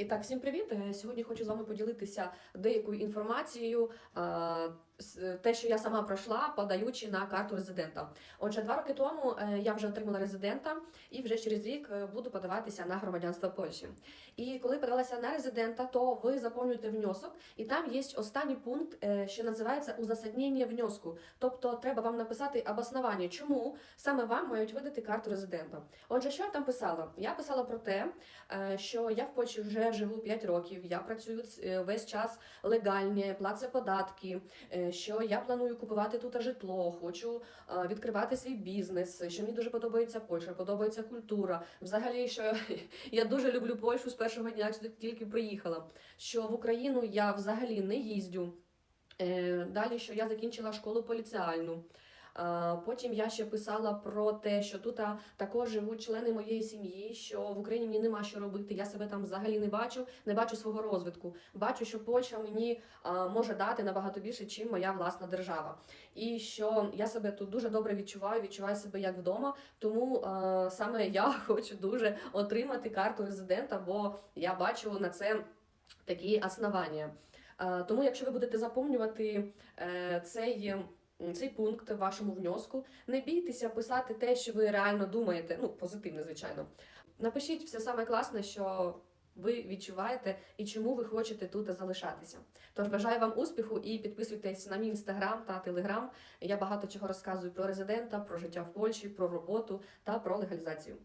І так, всім привіт! Е, Сьогодні хочу з вами поділитися деякою інформацією, те, що я сама пройшла, подаючи на карту резидента. Отже, два роки тому е, я вже отримала резидента і вже через рік е, буду подаватися на громадянство Польщі. І коли подалася на резидента, то ви заповнюєте внесок, і там є останній пункт, е, що називається узасаднення внеску. Тобто треба вам написати обоснування, чому саме вам мають видати карту резидента. Отже, що я там писала? Я писала про те, е, що я в Польщі вже живу 5 років, я працюю е, весь час легальні, плачу податки, е, що я планую купувати тут житло, хочу е, відкривати свій бізнес, що мені дуже подобається Польща, подобається культура. Взагалі, що я дуже люблю Польщу з першого дня, як сюди тільки приїхала. Що в Україну я взагалі не їздю. Е, Далі, що я закінчила школу поліціальну. Е, Потім я ще писала про те, що тут також живуть члени моєї сім'ї, що в Україні мені нема що робити. Я себе там взагалі не бачу, не бачу свого розвитку. Бачу, що Польща мені може дати набагато більше, чим моя власна держава. І що я себе тут дуже добре відчуваю, відчуваю себе як вдома. Тому саме я хочу дуже отримати карту резидента, бо я бачу на це такі основання. Е, Тому, якщо ви будете заповнювати е, цей, цей пункт вашому внеску, не бійтеся писати те, що ви реально думаєте, ну позитивне, звичайно. Напишіть все саме класне, що ви відчуваєте і чому ви хочете тут залишатися. Тож бажаю вам успіху і підписуйтесь на мій інстаграм та телеграм. Я багато чого розказую про резидента, про життя в Польщі, про роботу та про легалізацію.